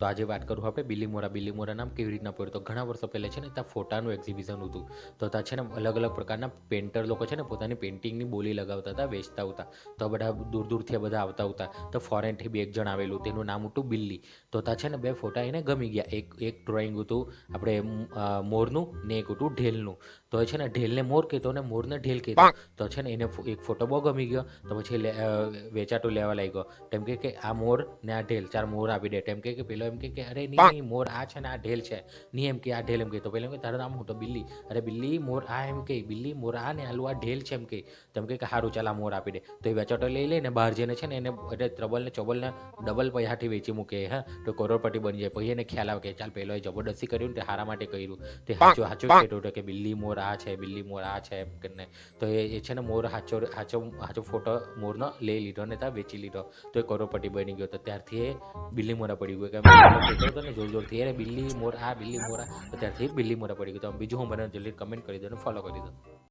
તો આજે વાત કરું આપણે બિલીમોરા. બિલીમોરા નામ કેવી રીતના પડ્યું? તો ઘણા વર્ષો પહેલાં છે ને ત્યાં ફોટાનું એક્ઝિબિશન હતું. તો ત્યાં છે ને અલગ અલગ પ્રકારના પેન્ટર લોકો છે ને પોતાની પેઇન્ટિંગની બોલી લગાવતા હતા વેચતા હતા. તો બધા દૂર દૂરથી બધા આવતા હતા. તો ફોરેનથી બી એક જણ આવેલું તેનું નામ હતું બિલ્લી. તો ત્યાં છે ને બે ફોટા એને ગમી ગયા. એક એક ડ્રોઈંગ હતું આપણે મોરનું ને એક હતું ઢેલનું. તો એ છે ને ઢેલને મોર કહેતો અને મોરને ઢેલ કહેતો. તો છે ને એને એક ફોટો બહુ ગમી ગયો. તો પછી વેચાતો લેવા લાગ્યો. તેમ કે કે આ મોર ને આ ઢેલ ચાર મોર આપી દે. તેમ કે પેલો એમ કે કે અરે નહીં નહીં મોર આ છે ને આ ઢેલ છે. નહીં એમ કે આ ઢેલ એમ કે. તો પેલો એમ કે તારું નામ હું તો બિલ્લી. અરે બિલ્લી મોર આ એમ કે બિલ્લી મોર આ ને આલું આ ઢેલ છે એમ કે. તેમ કે કે સારું ચાલ આ મોર આપી દે. તો એ વેચાટો લઈ લઈને બહાર જઈને છે ને એને એટલે ત્રબલ ને ચોબલ ને ડબલ પૈસાથી વેચી મૂકે હા. તો કરોડપતિ બની જાય. પછી એને ખ્યાલ આવે કે ચાલ પેલો એ જબરદસ્તી કર્યું ને તે હારા માટે કર્યું. તે સાચું સાચું કહેતો હતો કે બિલ્લી મોર આ છે બિલ્લી મોર આ છે એમ કરીને. તો એ છે ને મોર સાચો સાચો સાચો ફોટો મોરનો લઈ લીધો ને ત્યાં વેચી લીધો. તો એ કરોડપતિ બની ગયો. તો ત્યારથી એ બિલ્લી મોરા પડી ગયો. કે પેલો કહેતો જોર જોરથી અરે બિલ્લી મોર, આ બિલ્લી મોરા તો બિલ્લી મોરા પડી ગયો. તો બીજું હું મને જલ્દી કમેન્ટ કરી દો અને ફોલો કરી દો.